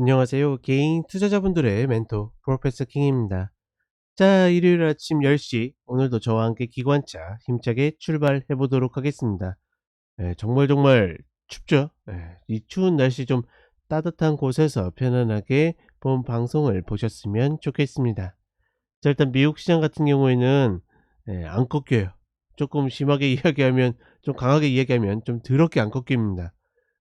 안녕하세요. 개인 투자자분들의 멘토 프로페서 킹입니다. 자, 일요일 아침 10시 오늘도 저와 함께 기관차 힘차게 출발해 보도록 하겠습니다. 예, 정말 정말 춥죠? 예, 이 추운 날씨 좀 따뜻한 곳에서 편안하게 본 방송을 보셨으면 좋겠습니다. 자, 일단 미국 시장 같은 경우에는 예, 안 꺾여요. 조금 심하게 이야기하면 좀 강하게 이야기하면 좀 더럽게 안 꺾입니다.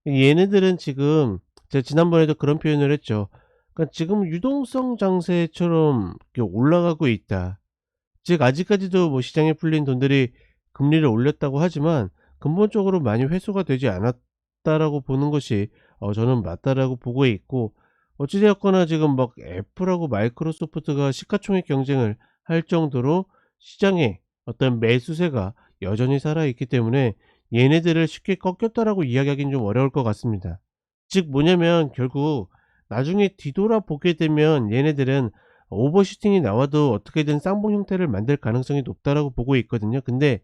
얘네들은 지금 제가 지난번에도 그런 표현을 했죠. 그러니까 지금 유동성 장세처럼 올라가고 있다. 즉 아직까지도 뭐 시장에 풀린 돈들이 금리를 올렸다고 하지만 근본적으로 많이 회수가 되지 않았다라고 보는 것이 어, 저는 맞다라고 보고 있고 어찌되었거나 지금 막 애플하고 마이크로소프트가 시가총액 경쟁을 할 정도로 시장에 어떤 매수세가 여전히 살아있기 때문에 얘네들을 쉽게 꺾였다라고 이야기하기는 좀 어려울 것 같습니다. 즉 뭐냐면 결국 나중에 뒤돌아 보게 되면 얘네들은 오버슈팅이 나와도 어떻게든 쌍봉 형태를 만들 가능성이 높다라고 보고 있거든요. 근데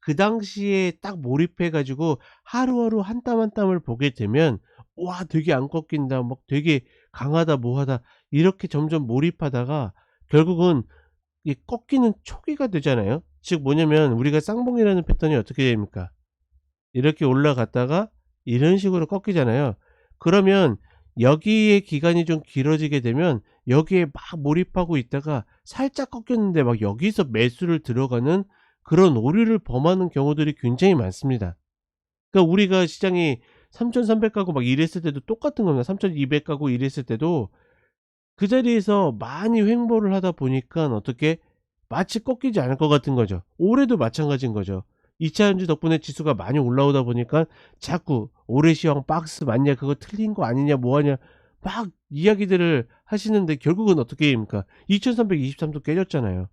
그 당시에 딱 몰입해 가지고 하루하루 한 땀 한 땀을 보게 되면 와 되게 안 꺾인다 막 되게 강하다 뭐하다 이렇게 점점 몰입하다가 결국은 이 꺾이는 초기가 되잖아요. 즉 뭐냐면 우리가 쌍봉이라는 패턴이 어떻게 됩니까? 이렇게 올라갔다가 이런 식으로 꺾이잖아요. 그러면 여기에 기간이 좀 길어지게 되면 여기에 막 몰입하고 있다가 살짝 꺾였는데 막 여기서 매수를 들어가는 그런 오류를 범하는 경우들이 굉장히 많습니다. 그러니까 우리가 시장이 3,300 가고 막 이랬을 때도 똑같은 겁니다. 3,200 가고 이랬을 때도 그 자리에서 많이 횡보를 하다 보니까 어떻게 마치 꺾이지 않을 것 같은 거죠. 올해도 마찬가지인 거죠. 2차 연주 덕분에 지수가 많이 올라오다 보니까 자꾸 올해 시황 박스 맞냐 그거 틀린 거 아니냐 뭐하냐 막 이야기들을 하시는데 결국은 어떻게 됩니까? 2323도 깨졌잖아요.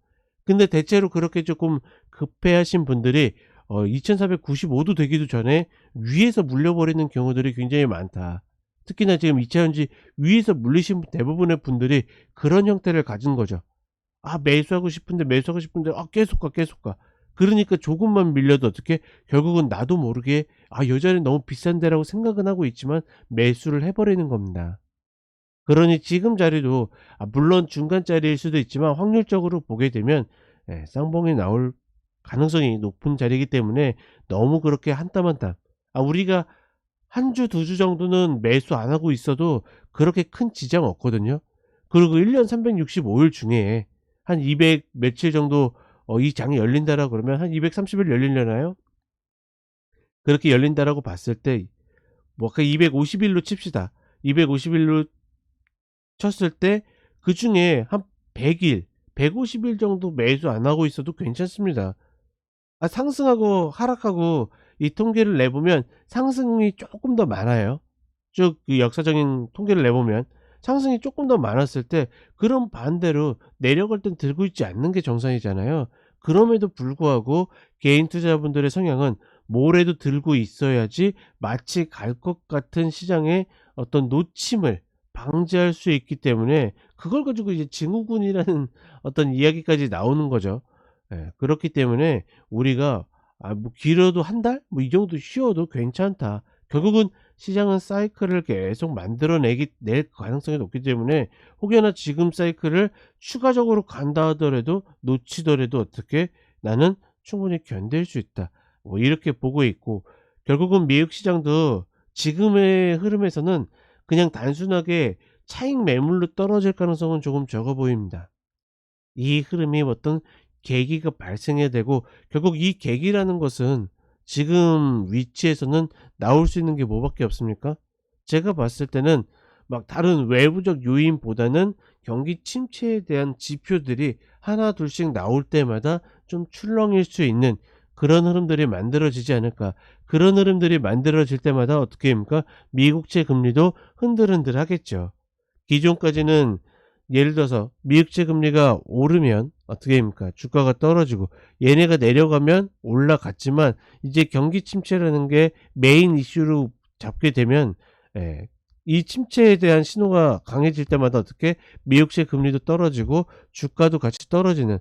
근데 대체로 그렇게 조금 급해하신 분들이 어, 2495도 되기도 전에 위에서 물려버리는 경우들이 굉장히 많다. 특히나 지금 2차 연지 위에서 물리신 대부분의 분들이 그런 형태를 가진 거죠. 아 매수하고 싶은데 매수하고 싶은데 아 계속 가 계속 가 그러니까 조금만 밀려도 어떻게 결국은 나도 모르게 아 여자는 너무 비싼데라고 생각은 하고 있지만 매수를 해버리는 겁니다. 그러니 지금 자리도 아 물론 중간 자리일 수도 있지만 확률적으로 보게 되면 예, 쌍봉이 나올 가능성이 높은 자리이기 때문에 너무 그렇게 한땀한땀아 우리가 한 주두주 정도는 매수 안 하고 있어도 그렇게 큰 지장 없거든요. 그리고 1년 365일 중에 한 200 며칠 정도 어, 이 장이 열린다라고 그러면 한 230일 열리려나요? 그렇게 열린다라고 봤을 때, 뭐, 그 250일로 칩시다. 250일로 쳤을 때, 그 중에 한 100일, 150일 정도 매수 안 하고 있어도 괜찮습니다. 아, 상승하고 하락하고 이 통계를 내보면 상승이 조금 더 많아요. 쭉 그 역사적인 통계를 내보면 상승이 조금 더 많았을 때 그런 반대로 내려갈 땐 들고 있지 않는 게 정상이잖아요. 그럼에도 불구하고 개인 투자분들의 성향은 뭐래도 들고 있어야지 마치 갈 것 같은 시장의 어떤 놓침을 방지할 수 있기 때문에 그걸 가지고 이제 증후군이라는 어떤 이야기까지 나오는 거죠. 예, 그렇기 때문에 우리가 아, 뭐 길어도 한 달? 뭐 이 정도 쉬어도 괜찮다. 결국은 시장은 사이클을 계속 만들어내기 낼 가능성이 높기 때문에 혹여나 지금 사이클을 추가적으로 간다 하더라도 놓치더라도 어떻게 나는 충분히 견딜 수 있다. 뭐 이렇게 보고 있고 결국은 미국 시장도 지금의 흐름에서는 그냥 단순하게 차익 매물로 떨어질 가능성은 조금 적어 보입니다. 이 흐름이 어떤 계기가 발생해야 되고 결국 이 계기라는 것은 지금 위치에서는 나올 수 있는 게 뭐밖에 없습니까? 제가 봤을 때는 막 다른 외부적 요인보다는 경기 침체에 대한 지표들이 하나 둘씩 나올 때마다 좀 출렁일 수 있는 그런 흐름들이 만들어지지 않을까. 그런 흐름들이 만들어질 때마다 어떻게 됩니까? 미국채 금리도 흔들흔들 하겠죠. 기존까지는 예를 들어서 미국채 금리가 오르면 어떻게 됩니까? 주가가 떨어지고 얘네가 내려가면 올라갔지만 이제 경기 침체라는 게 메인 이슈로 잡게 되면 예, 이 침체에 대한 신호가 강해질 때마다 어떻게 미국채 금리도 떨어지고 주가도 같이 떨어지는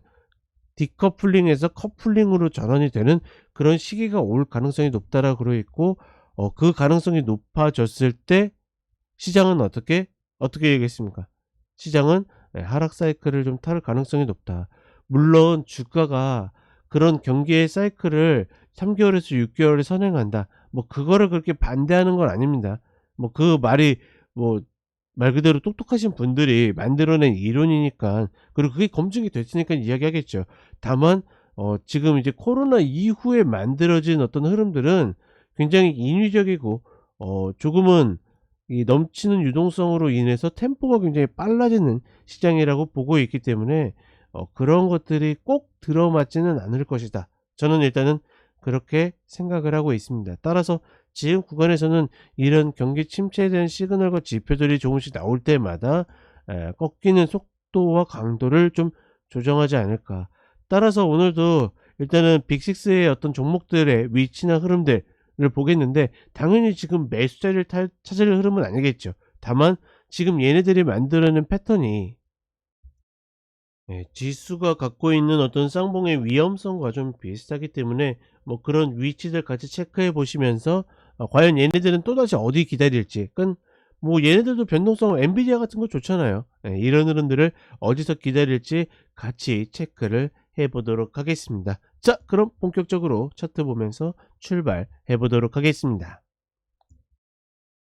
디커플링에서 커플링으로 전환이 되는 그런 시기가 올 가능성이 높다라고 그러 있고 어, 그 가능성이 높아졌을 때 시장은 어떻게 어떻게 얘기했습니까? 시장은 예, 하락 사이클을 좀 탈 가능성이 높다. 물론 주가가 그런 경기의 사이클을 3개월에서 6개월에 선행한다. 뭐 그거를 그렇게 반대하는 건 아닙니다. 뭐 그 말이 뭐 말 그대로 똑똑하신 분들이 만들어낸 이론이니까 그리고 그게 검증이 됐으니까 이야기하겠죠. 다만 어 지금 이제 코로나 이후에 만들어진 어떤 흐름들은 굉장히 인위적이고 어 조금은 이 넘치는 유동성으로 인해서 템포가 굉장히 빨라지는 시장이라고 보고 있기 때문에 어 그런 것들이 꼭 들어맞지는 않을 것이다. 저는 일단은 그렇게 생각을 하고 있습니다. 따라서 지금 구간에서는 이런 경기 침체에 대한 시그널과 지표들이 조금씩 나올 때마다 에, 꺾이는 속도와 강도를 좀 조정하지 않을까. 따라서 오늘도 일단은 빅6의 어떤 종목들의 위치나 흐름들 을 보겠는데 당연히 지금 매수자를 탈- 찾을 흐름은 아니겠죠. 다만 지금 얘네들이 만들어낸 패턴이 예, 지수가 갖고 있는 어떤 쌍봉의 위험성과 좀 비슷하기 때문에 뭐 그런 위치들 같이 체크해 보시면서 어, 과연 얘네들은 또다시 어디 기다릴지 그건 뭐 얘네들도 변동성 엔비디아 같은 거 좋잖아요 예, 이런 흐름들을 어디서 기다릴지 같이 체크를 해 보도록 하겠습니다 자 그럼 본격적으로 차트 보면서 출발해 보도록 하겠습니다.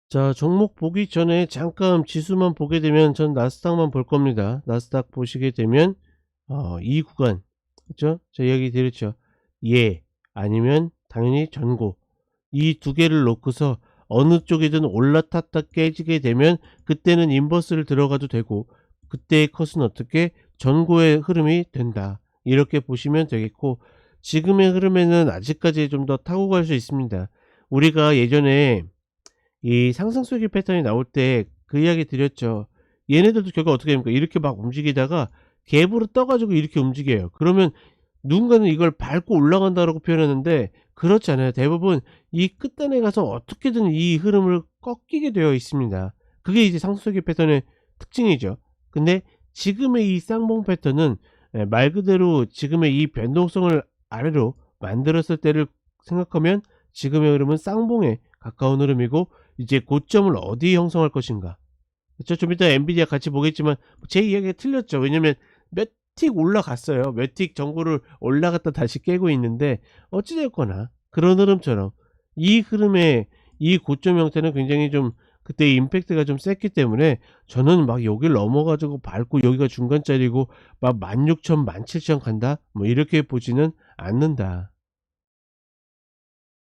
자 종목 보기 전에 잠깐 지수만 보게 되면 전 나스닥만 볼 겁니다. 나스닥 보시게 되면 어, 이 구간 그죠 저 이야기 드렸죠? 예 아니면 당연히 전고. 이 두 개를 놓고서 어느 쪽이든 올라탔다 깨지게 되면 그때는 인버스를 들어가도 되고 그때의 컷은 어떻게 전고의 흐름이 된다. 이렇게 보시면 되겠고 지금의 흐름에는 아직까지 좀 더 타고 갈 수 있습니다 우리가 예전에 이 상승 수기 패턴이 나올 때 그 이야기 드렸죠 얘네들도 결과 어떻게 됩니까 이렇게 막 움직이다가 갭으로 떠가지고 이렇게 움직여요 그러면 누군가는 이걸 밟고 올라간다라고 표현하는데 그렇지 않아요. 대부분 이 끝단에 가서 어떻게든 이 흐름을 꺾이게 되어 있습니다. 그게 이제 상수기 패턴의 특징이죠. 근데 지금의 이 쌍봉 패턴은 예, 말 그대로 지금의 이 변동성을 아래로 만들었을 때를 생각하면 지금의 흐름은 쌍봉에 가까운 흐름이고 이제 고점을 어디 형성할 것인가. 그렇죠? 좀 이따 엔비디아 같이 보겠지만 제 이야기가 틀렸죠. 왜냐면 몇 틱 올라갔어요. 몇 틱 정보를 올라갔다 다시 깨고 있는데 어찌됐거나 그런 흐름처럼 이 흐름의 이 고점 형태는 굉장히 좀 그때 임팩트가 좀 셌기 때문에 저는 막 여기를 넘어가지고 밟고 여기가 중간짜리고 막 16,000, 17,000 간다? 뭐 이렇게 보지는 않는다.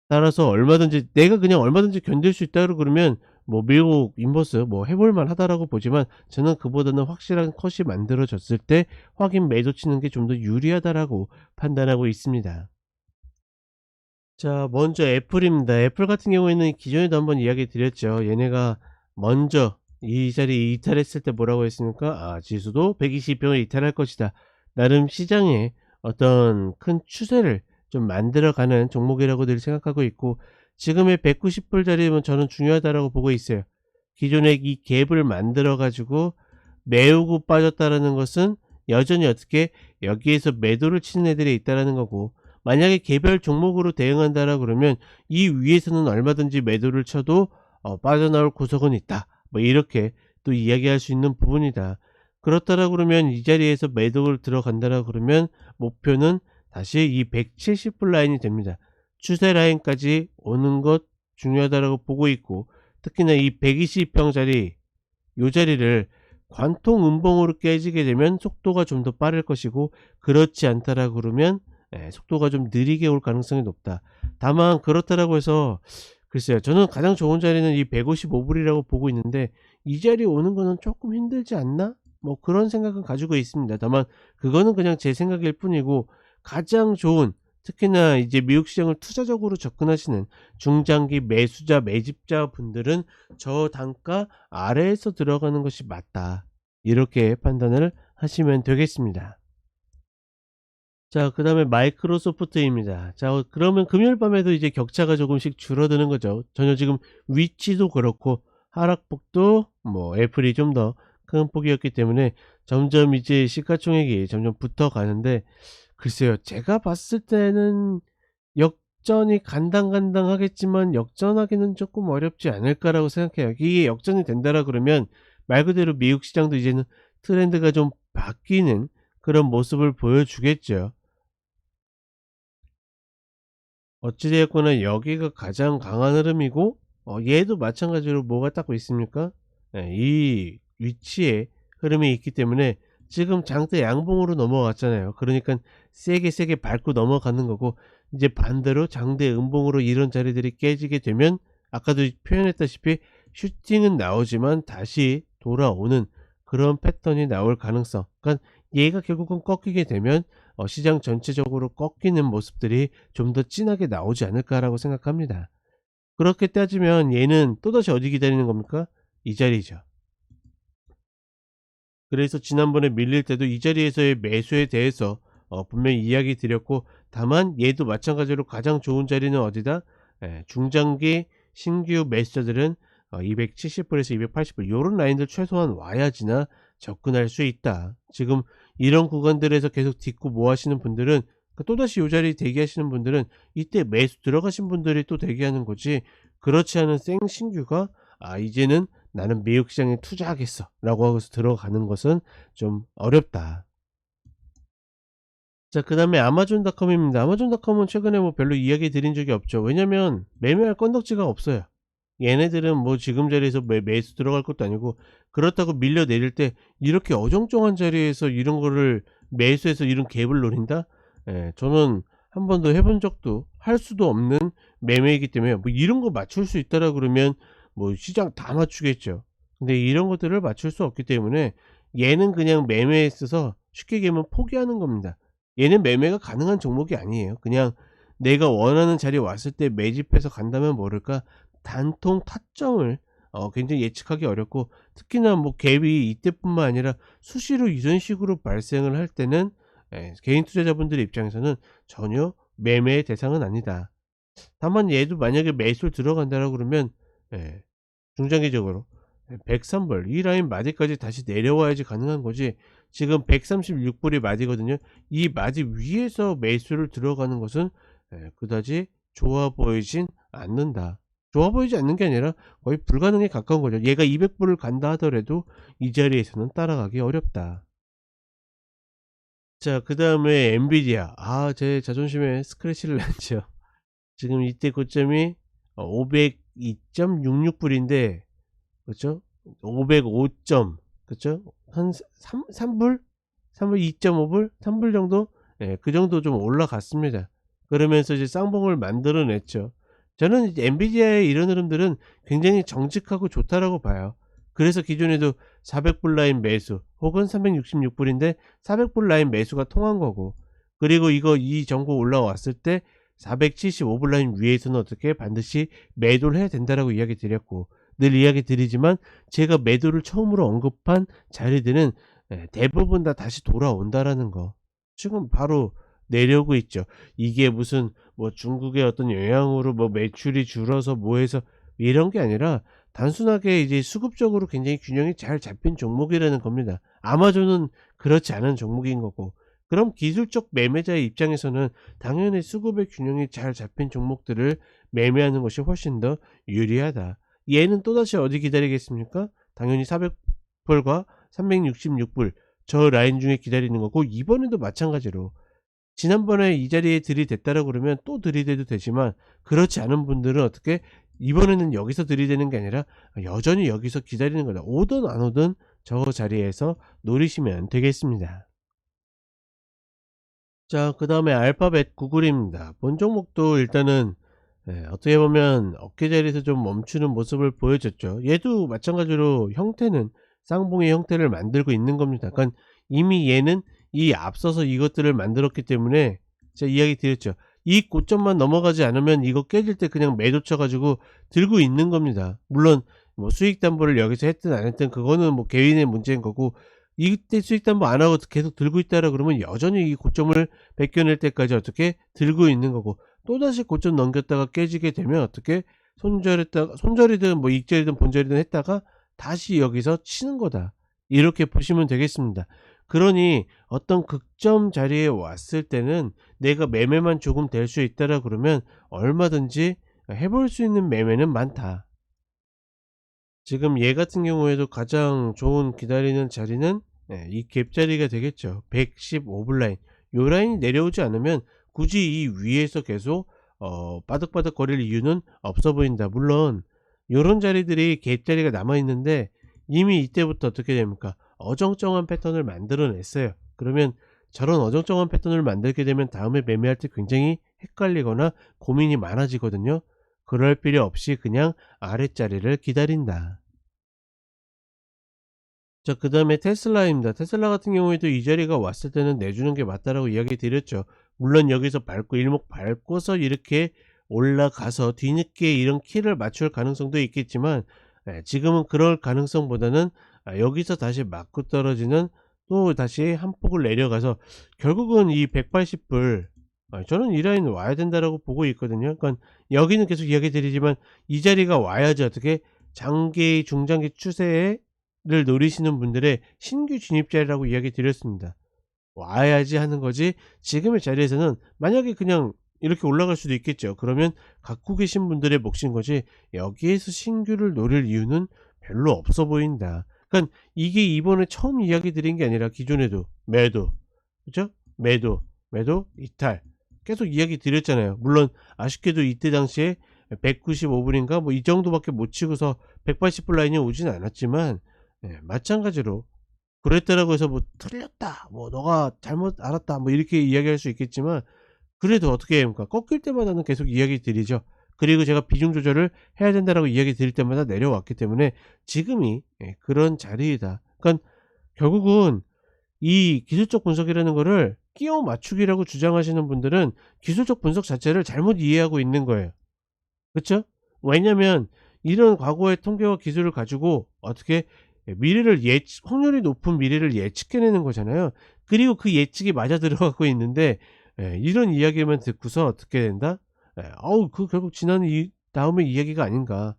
따라서 얼마든지 내가 그냥 얼마든지 견딜 수 있다 그러면 뭐 미국 인버스 뭐 해볼만 하다라고 보지만 저는 그보다는 확실한 컷이 만들어졌을 때 확인 매도 치는 게 좀 더 유리하다라고 판단하고 있습니다. 자 먼저 애플입니다. 애플 같은 경우에는 기존에도 한번 이야기 드렸죠. 얘네가 먼저 이 자리 이탈했을 때 뭐라고 했습니까? 아 지수도 120평을 이탈할 것이다. 나름 시장에 어떤 큰 추세를 좀 만들어가는 종목이라고 늘 생각하고 있고 지금의 190불 자리면 저는 중요하다라고 보고 있어요. 기존에 이 갭을 만들어 가지고 메우고 빠졌다라는 것은 여전히 어떻게 여기에서 매도를 치는 애들이 있다라는 거고 만약에 개별 종목으로 대응한다라 그러면 이 위에서는 얼마든지 매도를 쳐도 어, 빠져나올 구석은 있다. 뭐 이렇게 또 이야기할 수 있는 부분이다. 그렇다라 그러면 이 자리에서 매도를 들어간다라 그러면 목표는 다시 이 170불 라인이 됩니다. 추세 라인까지 오는 것 중요하다라고 보고 있고 특히나 이 120평짜리 요 자리를 관통 음봉으로 깨지게 되면 속도가 좀 더 빠를 것이고 그렇지 않다라 그러면 예, 속도가 좀 느리게 올 가능성이 높다. 다만 그렇다라고 해서 글쎄요. 저는 가장 좋은 자리는 이 155불이라고 보고 있는데 이 자리에 오는 거는 조금 힘들지 않나? 뭐 그런 생각은 가지고 있습니다. 다만 그거는 그냥 제 생각일 뿐이고 가장 좋은 특히나 이제 미국 시장을 투자적으로 접근하시는 중장기 매수자 매집자 분들은 저 단가 아래에서 들어가는 것이 맞다. 이렇게 판단을 하시면 되겠습니다. 자, 그 다음에 마이크로소프트입니다. 자, 그러면 금요일 밤에도 이제 격차가 조금씩 줄어드는 거죠. 전혀 지금 위치도 그렇고 하락폭도 뭐 애플이 좀 더 큰 폭이었기 때문에 점점 이제 시가총액이 점점 붙어 가는데 글쎄요. 제가 봤을 때는 역전이 간당간당하겠지만 역전하기는 조금 어렵지 않을까라고 생각해요. 이게 역전이 된다라 그러면 말 그대로 미국 시장도 이제는 트렌드가 좀 바뀌는 그런 모습을 보여주겠죠. 어찌되었거나 여기가 가장 강한 흐름이고 어, 얘도 마찬가지로 뭐가 딱 있습니까? 예, 이 위치에 흐름이 있기 때문에 지금 장대 양봉으로 넘어갔잖아요. 그러니까 세게 세게 밟고 넘어가는 거고 이제 반대로 장대 음봉으로 이런 자리들이 깨지게 되면 아까도 표현했다시피 슈팅은 나오지만 다시 돌아오는 그런 패턴이 나올 가능성. 그러니까 얘가 결국은 꺾이게 되면 어, 시장 전체적으로 꺾이는 모습들이 좀 더 진하게 나오지 않을까라고 생각합니다. 그렇게 따지면 얘는 또다시 어디 기다리는 겁니까? 이 자리죠. 그래서 지난번에 밀릴 때도 이 자리에서의 매수에 대해서 어, 분명히 이야기 드렸고 다만 얘도 마찬가지로 가장 좋은 자리는 어디다? 예, 중장기 신규 매수자들은 어, 270불에서 280불 요런 라인들 최소한 와야지나 접근할 수 있다. 지금 이런 구간들에서 계속 딛고 뭐 하시는 분들은 그러니까 또다시 요 자리 대기하시는 분들은 이때 매수 들어가신 분들이 또 대기하는 거지 그렇지 않은 생신규가 아 이제는 나는 미국 시장에 투자하겠어 라고 하고서 들어가는 것은 좀 어렵다. 자, 그 다음에 아마존닷컴입니다. 아마존닷컴은 최근에 뭐 별로 이야기 드린 적이 없죠. 왜냐면 매매할 건덕지가 없어요. 얘네들은 뭐 지금 자리에서 매, 매수 들어갈 것도 아니고 그렇다고 밀려 내릴 때 이렇게 어정쩡한 자리에서 이런 거를 매수해서 이런 갭을 노린다? 예, 저는 한 번도 해본 적도 할 수도 없는 매매이기 때문에 뭐 이런 거 맞출 수 있다라 그러면 뭐 시장 다 맞추겠죠. 근데 이런 것들을 맞출 수 없기 때문에 얘는 그냥 매매에 있어서 쉽게 얘기하면 포기하는 겁니다. 얘는 매매가 가능한 종목이 아니에요. 그냥 내가 원하는 자리에 왔을 때 매집해서 간다면 모를까 단통 타점을 어, 굉장히 예측하기 어렵고 특히나 뭐 갭이 이때뿐만 아니라 수시로 이런 식으로 발생을 할 때는 예, 개인 투자자분들 입장에서는 전혀 매매의 대상은 아니다. 다만 얘도 만약에 매수를 들어간다라고 그러면 예, 중장기적으로. 103불 이 라인 마디까지 다시 내려와야지 가능한 거지. 지금 136불이 마디거든요. 이 마디 위에서 매수를 들어가는 것은 예, 그다지 좋아 보이진 않는다. 좋아 보이지 않는 게 아니라 거의 불가능에 가까운 거죠. 얘가 200불을 간다 하더라도 이 자리에서는 따라가기 어렵다. 자 그 다음에 엔비디아. 아 제 자존심에 스크래치를 냈죠. 지금 이때 고점이 502.66불인데 그렇죠? 505점 그렇죠? 한 3, 3불? 3불 2.5불? 3불 정도? 예, 그 정도 좀 올라갔습니다. 그러면서 이제 쌍봉을 만들어냈죠. 저는 엔비디아의 이런 흐름들은 굉장히 정직하고 좋다라고 봐요. 그래서 기존에도 400불 라인 매수 혹은 366불인데 400불 라인 매수가 통한 거고 그리고 이거 이 정보 올라왔을 때 475불 라인 위에서는 어떻게 반드시 매도를 해야 된다라고 이야기 드렸고 늘 이야기 드리지만 제가 매도를 처음으로 언급한 자리들은 예, 대부분 다 다시 돌아온다라는 거 지금 바로 내려오고 있죠. 이게 무슨 뭐 중국의 어떤 영향으로 뭐 매출이 줄어서 뭐해서 이런 게 아니라 단순하게 이제 수급적으로 굉장히 균형이 잘 잡힌 종목이라는 겁니다. 아마존은 그렇지 않은 종목인 거고 그럼 기술적 매매자의 입장에서는 당연히 수급의 균형이 잘 잡힌 종목들을 매매하는 것이 훨씬 더 유리하다. 얘는 또다시 어디 기다리겠습니까? 당연히 400불과 366불 저 라인 중에 기다리는 거고 이번에도 마찬가지로 지난번에 이 자리에 들이댔다라고 그러면 또 들이대도 되지만 그렇지 않은 분들은 어떻게 이번에는 여기서 들이대는 게 아니라 여전히 여기서 기다리는 거다. 오든 안 오든 저 자리에서 노리시면 되겠습니다. 자, 그 다음에 알파벳 구글입니다. 본 종목도 일단은 예, 어떻게 보면 어깨 자리에서 좀 멈추는 모습을 보여줬죠. 얘도 마찬가지로 형태는 쌍봉의 형태를 만들고 있는 겁니다. 그러니까 이미 얘는 이 앞서서 이것들을 만들었기 때문에 제가 이야기 드렸죠. 이 고점만 넘어가지 않으면 이거 깨질 때 그냥 매도 쳐가지고 들고 있는 겁니다. 물론 뭐 수익 담보를 여기서 했든 안 했든 그거는 뭐 개인의 문제인 거고 이때 수익 담보 안 하고 계속 들고 있다라 그러면 여전히 이 고점을 벗겨낼 때까지 어떻게 들고 있는 거고 또다시 고점 넘겼다가 깨지게 되면 어떻게 손절했다가 손절이든 뭐 익절이든 본절이든 했다가 다시 여기서 치는 거다. 이렇게 보시면 되겠습니다. 그러니 어떤 극점 자리에 왔을 때는 내가 매매만 조금 될 수 있다라 그러면 얼마든지 해볼 수 있는 매매는 많다. 지금 얘 같은 경우에도 가장 좋은 기다리는 자리는 예, 이갭 자리가 되겠죠. 115불 라인. 요 라인이 내려오지 않으면 굳이 이 위에서 계속 어, 바득바득 거릴 이유는 없어 보인다. 물론 요런 자리들이 갭 자리가 남아 있는데 이미 이때부터 어떻게 됩니까? 어정쩡한 패턴을 만들어냈어요. 그러면 저런 어정쩡한 패턴을 만들게 되면 다음에 매매할 때 굉장히 헷갈리거나 고민이 많아지거든요. 그럴 필요 없이 그냥 아랫자리를 기다린다. 자, 그 다음에 테슬라입니다. 테슬라 같은 경우에도 이 자리가 왔을 때는 내주는 게 맞다라고 이야기 드렸죠. 물론 여기서 밟고 일목 밟고서 이렇게 올라가서 뒤늦게 이런 키를 맞출 가능성도 있겠지만 예, 지금은 그럴 가능성보다는 아, 여기서 다시 맞고 떨어지는 또 다시 한 폭을 내려가서 결국은 이 180불 아, 저는 이 라인 와야 된다라고 보고 있거든요. 그러니까 여기는 계속 이야기 드리지만 이 자리가 와야지 어떻게 장기 중장기 추세를 노리시는 분들의 신규 진입 자리라고 이야기 드렸습니다. 와야지 하는 거지 지금의 자리에서는 만약에 그냥 이렇게 올라갈 수도 있겠죠. 그러면 갖고 계신 분들의 몫인 거지 여기에서 신규를 노릴 이유는 별로 없어 보인다. 그러니까 이게 이번에 처음 이야기 드린 게 아니라 기존에도 매도 그죠? 매도 매도 이탈 계속 이야기 드렸잖아요. 물론 아쉽게도 이때 당시에 195불인가 뭐 이 정도밖에 못 치고서 180불 라인이 오진 않았지만 예, 마찬가지로 그랬다라고 해서 뭐 틀렸다 뭐 너가 잘못 알았다 뭐 이렇게 이야기할 수 있겠지만 그래도 어떻게 합니까? 꺾일 때마다는 계속 이야기 드리죠. 그리고 제가 비중 조절을 해야 된다라고 이야기 드릴 때마다 내려왔기 때문에 지금이 예, 그런 자리이다. 그러니까 결국은 이 기술적 분석이라는 거를 끼워 맞추기라고 주장하시는 분들은 기술적 분석 자체를 잘못 이해하고 있는 거예요 그렇죠 왜냐면 이런 과거의 통계와 기술을 가지고 어떻게 미래를 예측, 확률이 높은 미래를 예측해내는 거잖아요. 그리고 그 예측이 맞아 들어가고 있는데, 예, 이런 이야기만 듣고서 어떻게 된다? 예, 어우, 그 결국 지난 이, 다음의 이야기가 아닌가.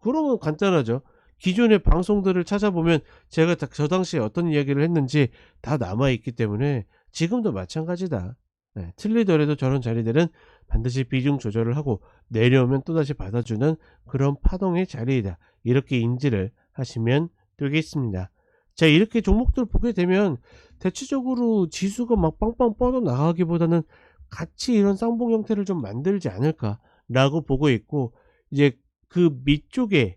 그러면 간단하죠. 기존의 방송들을 찾아보면 제가 다- 저 당시에 어떤 이야기를 했는지 다 남아있기 때문에 지금도 마찬가지다. 예, 틀리더라도 저런 자리들은 반드시 비중 조절을 하고 내려오면 또다시 받아주는 그런 파동의 자리이다. 이렇게 인지를 하시면 되겠습니다. 자, 이렇게 종목들 보게 되면 대체적으로 지수가 막 빵빵 뻗어 나가기보다는 같이 이런 쌍봉 형태를 좀 만들지 않을까 라고 보고 있고 이제 그 밑쪽에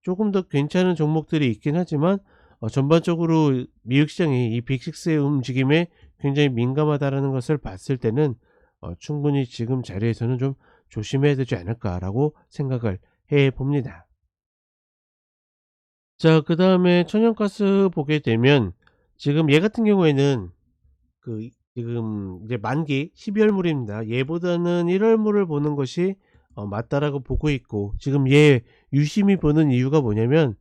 조금 더 괜찮은 종목들이 있긴 하지만 어, 전반적으로 미국 시장이 이 빅식스의 움직임에 굉장히 민감하다라는 것을 봤을 때는 어, 충분히 지금 자리에서는 좀 조심해야 되지 않을까라고 생각을 해 봅니다. 자, 그 다음에 천연가스 보게 되면 지금 얘 같은 경우에는 그 지금 이제 만기 12월물입니다. 얘보다는 1월물을 보는 것이 어, 맞다라고 보고 있고 지금 얘 유심히 보는 이유가 뭐냐면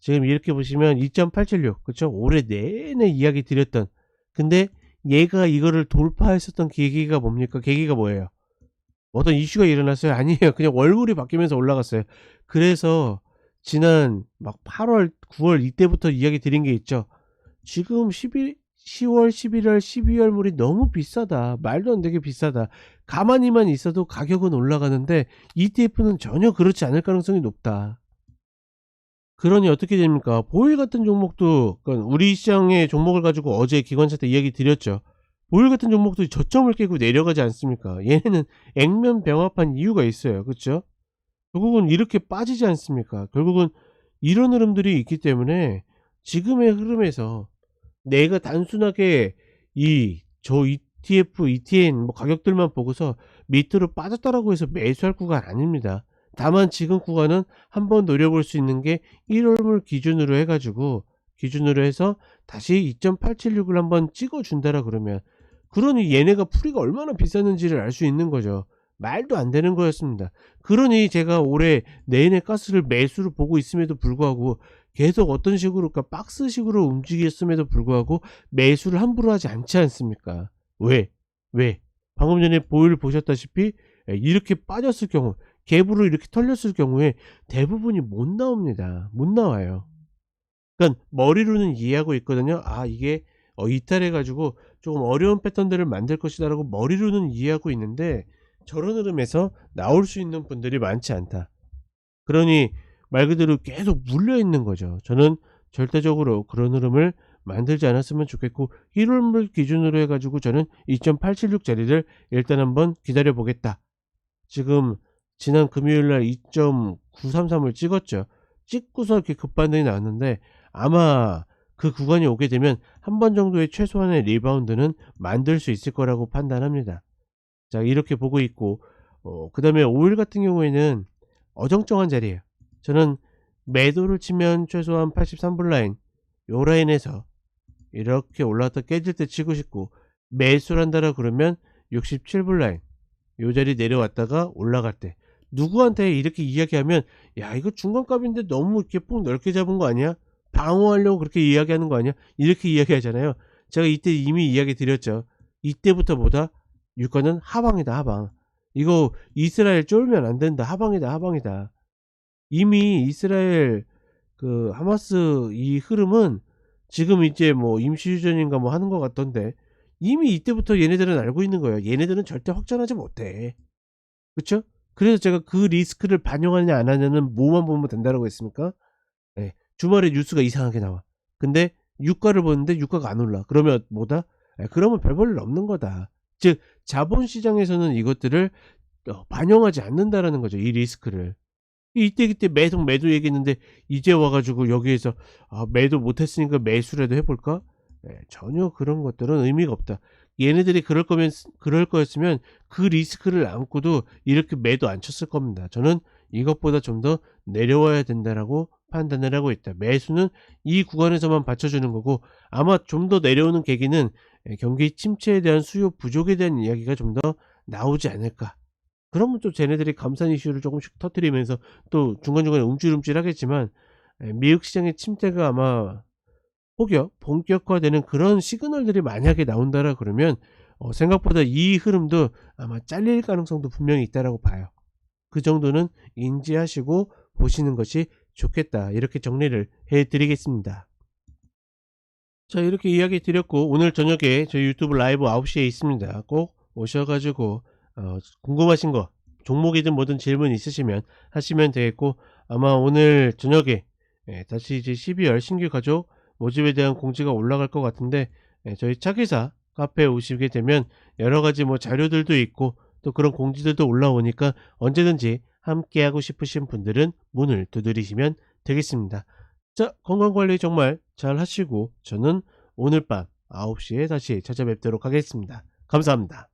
지금 이렇게 보시면 2.876 그쵸 올해 내내 이야기 드렸던 근데 얘가 이거를 돌파했었던 계기가 뭡니까? 계기가 뭐예요? 어떤 이슈가 일어났어요? 아니에요. 그냥 월물이 바뀌면서 올라갔어요. 그래서 지난 막 8월 9월 이때부터 이야기 드린 게 있죠. 지금 11 10월 11월 12월 물이 너무 비싸다. 말도 안 되게 비싸다. 가만히만 있어도 가격은 올라가는데 ETF는 전혀 그렇지 않을 가능성이 높다 그러니 어떻게 됩니까? 보일 같은 종목도 그러니까 우리 시장의 종목을 가지고 어제 기관차 때 이야기 드렸죠. 보일 같은 종목도 저점을 깨고 내려가지 않습니까? 얘네는 액면 병합한 이유가 있어요. 그렇죠? 결국은 이렇게 빠지지 않습니까? 결국은 이런 흐름들이 있기 때문에 지금의 흐름에서 내가 단순하게 이 저 ETF, ETN 뭐 가격들만 보고서 밑으로 빠졌다라고 해서 매수할 구간 아닙니다. 다만 지금 구간은 한번 노려볼 수 있는 게 1월물 기준으로 해가지고 기준으로 해서 다시 2.876을 한번 찍어준다라 그러면 그러니 얘네가 풀이가 얼마나 비쌌는지를 알 수 있는 거죠. 말도 안 되는 거였습니다. 그러니 제가 올해 내내 가스를 매수를 보고 있음에도 불구하고 계속 어떤 식으로 그러니까 박스식으로 움직였음에도 불구하고 매수를 함부로 하지 않지 않습니까? 왜? 왜? 방금 전에 보일 보셨다시피 예, 이렇게 빠졌을 경우 갭으로 이렇게 털렸을 경우에 대부분이 못 나옵니다. 못 나와요. 그러니까 머리로는 이해하고 있거든요. 아 이게 어, 이탈해가지고 조금 어려운 패턴들을 만들 것이다라고 머리로는 이해하고 있는데 저런 흐름에서 나올 수 있는 분들이 많지 않다. 그러니 말 그대로 계속 물려 있는 거죠. 저는 절대적으로 그런 흐름을 만들지 않았으면 좋겠고 1월물 기준으로 해가지고 저는 2.876짜리를 일단 한번 기다려 보겠다. 지금 지난 금요일날 2.933을 찍었죠. 찍고서 이렇게 급반등이 나왔는데 아마 그 구간이 오게 되면 한 번 정도의 최소한의 리바운드는 만들 수 있을 거라고 판단합니다. 자 이렇게 보고 있고 어, 그 다음에 5일 같은 경우에는 어정쩡한 자리예요. 저는 매도를 치면 최소한 83불 라인 요 라인에서 이렇게 올라왔다 깨질 때 치고 싶고 매수를 한다라 그러면 67불 라인 요 자리 내려왔다가 올라갈 때 누구한테 이렇게 이야기하면 야 이거 중간값인데 너무 이렇게 폭 넓게 잡은 거 아니야? 방어하려고 그렇게 이야기하는 거 아니야? 이렇게 이야기하잖아요. 제가 이때 이미 이야기 드렸죠. 이때부터 보다 유가는 하방이다 하방. 이거 이스라엘 쫄면 안 된다 하방이다 하방이다. 이미 이스라엘 그 하마스 이 흐름은 지금 이제 뭐 임시휴전인가 뭐 하는 것 같던데 이미 이때부터 얘네들은 알고 있는 거예요. 얘네들은 절대 확전하지 못해. 그쵸? 그래서 제가 그 리스크를 반영하느냐 안 하냐는 뭐만 보면 된다라고 했습니까? 예, 주말에 뉴스가 이상하게 나와. 근데 유가를 보는데 유가가 안 올라. 그러면 뭐다? 예, 그러면 별볼일 없는 거다. 즉 자본시장에서는 이것들을 어, 반영하지 않는다라는 거죠. 이 리스크를. 이때 그때 매도 매도 얘기했는데 이제 와가지고 여기에서 아, 매도 못했으니까 매수라도 해볼까? 예, 전혀 그런 것들은 의미가 없다. 얘네들이 그럴 거면 그럴 거였으면 그 리스크를 안고도 이렇게 매도 안 쳤을 겁니다. 저는 이것보다 좀 더 내려와야 된다라고 판단을 하고 있다. 매수는 이 구간에서만 받쳐주는 거고 아마 좀 더 내려오는 계기는 예, 경기 침체에 대한 수요 부족에 대한 이야기가 좀 더 나오지 않을까. 그러면 또 쟤네들이 감산 이슈를 조금씩 터트리면서 또 중간중간에 움찔움찔 하겠지만 예, 미국 시장의 침체가 아마 혹여 본격화되는 그런 시그널들이 만약에 나온다라 그러면 어, 생각보다 이 흐름도 아마 잘릴 가능성도 분명히 있다라고 봐요. 그 정도는 인지하시고 보시는 것이 좋겠다. 이렇게 정리를 해드리겠습니다. 자 이렇게 이야기 드렸고 오늘 저녁에 저희 유튜브 라이브 9시에 있습니다. 꼭 오셔가지고 어, 궁금하신 거 종목이든 뭐든 질문 있으시면 하시면 되겠고 아마 오늘 저녁에 예, 다시 이제 12월 신규 가족 모집에 대한 공지가 올라갈 것 같은데 예, 저희 차기사 카페에 오시게 되면 여러 가지 뭐 자료들도 있고 또 그런 공지들도 올라오니까 언제든지 함께 하고 싶으신 분들은 문을 두드리시면 되겠습니다. 자 건강관리 정말 잘 하시고 저는 오늘 밤 9시에 다시 찾아뵙도록 하겠습니다. 감사합니다.